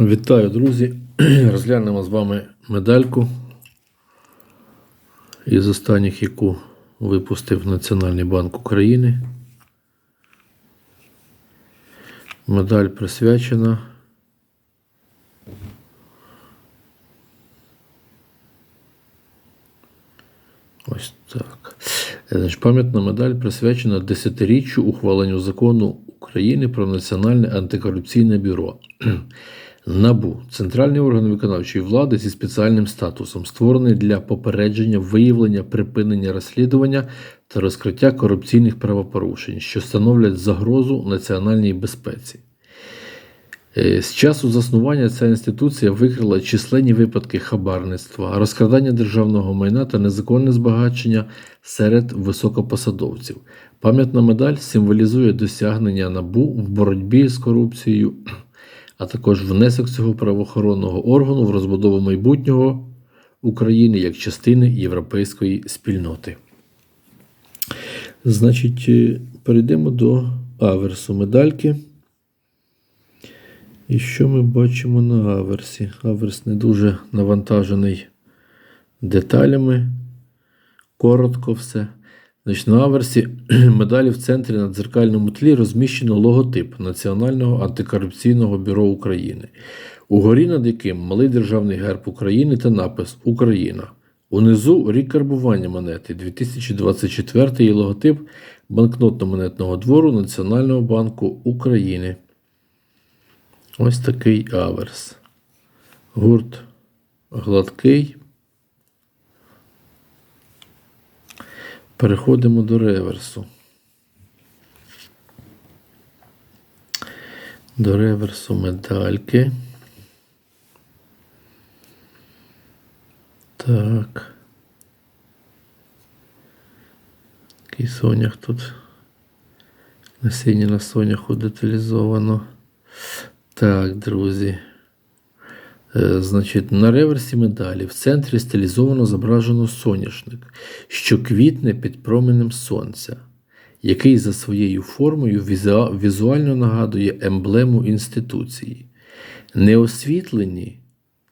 Вітаю, друзі! Розглянемо з вами медальку із останніх, яку випустив Національний банк України. Медаль присвячена Ось так. Пам'ятна медаль присвячена десятиріччю ухваленню закону України про Національне антикорупційне бюро. НАБУ центральний орган виконавчої влади зі спеціальним статусом, створений для попередження, виявлення, припинення розслідування та розкриття корупційних правопорушень, що становлять загрозу національній безпеці. Е, З часу заснування ця інституція викрила численні випадки хабарництва, розкрадання державного майна та незаконне збагачення серед високопосадовців. Пам'ятна медаль символізує досягнення НАБУ в боротьбі з корупцією, а також внесок цього правоохоронного органу в розбудову майбутнього України як частини європейської спільноти. Значить, е, перейдемо до аверсу медальки. І що ми бачимо на аверсі? Аверс не дуже навантажений деталями. Коротко все. Значить, на аверсі медалі в центрі на дзеркальному тлі розміщено логотип Національного антикорупційного бюро України, угорі над яким малий державний герб України та напис Україна. Унизу рік карбування монети 2024 і логотип банкнотно-монетного двору Національного банку України. Ось такий аверс. Гурт гладкий. Переходимо до реверсу. До реверсу медальки. Так. Такий сонях тут. Насіння на соняху деталізовано. Так, друзі. Е, Значить, на реверсі медалі в центрі стилізовано зображено соняшник, що квітне під променем сонця, який за своєю формою візуально нагадує емблему інституції. Неосвітлені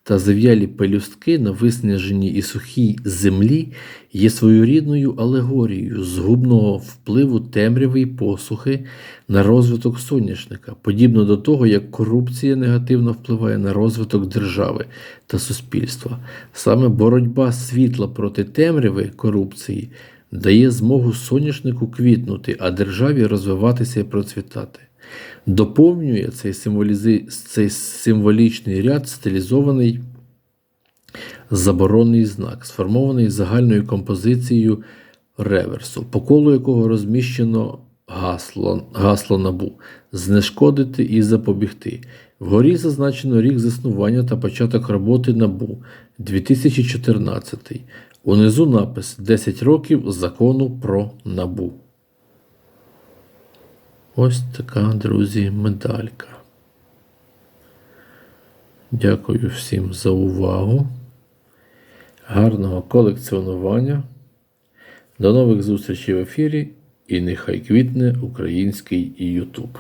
та зав'ялі пелюстки на виснаженій і сухій землі є своєрідною алегорією згубного впливу темряви й посухи на розвиток соняшника, подібно до того, як корупція негативно впливає на розвиток держави та суспільства. Саме боротьба світла проти темряви корупції дає змогу соняшнику квітнути, а державі розвиватися і процвітати. Доповнює цей, цей символічний ряд стилізований заборонний знак, сформований загальною композицією реверсу, по колу якого розміщено гасло, гасло набу знешкодити і запобігти. Вгорі зазначено рік заснування та початок роботи набу 2014. Унизу напис 10 років закону про набу. Ось така, друзі, медалька. Дякую всім за увагу. Гарного колекціонування. До нових зустрічей в ефірі. І нехай квітне український YouTube.